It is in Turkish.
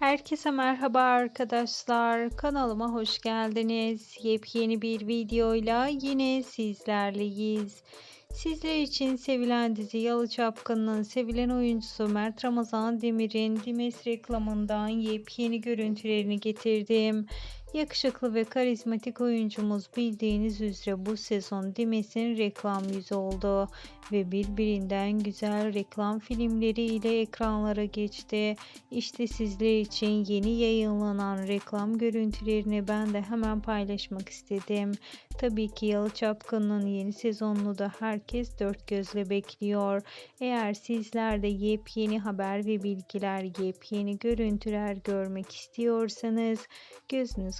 Herkese merhaba arkadaşlar. Kanalıma hoş geldiniz. Yepyeni bir videoyla yine sizlerleyiz. Sizler için sevilen dizi Yalı Çapkın'ın sevilen oyuncusu Mert Ramazan Demir'in Dimes reklamından yepyeni görüntülerini getirdim. Yakışıklı ve karizmatik oyuncumuz bildiğiniz üzere bu sezon Dimes'in reklam yüzü oldu ve birbirinden güzel reklam filmleri ile ekranlara geçti. İşte sizler için yeni yayınlanan reklam görüntülerini ben de hemen paylaşmak istedim. Tabii ki Yalı Çapkın'ın yeni sezonunu da herkes dört gözle bekliyor. Eğer sizler de yepyeni haber ve bilgiler, yepyeni görüntüler görmek istiyorsanız gözünüz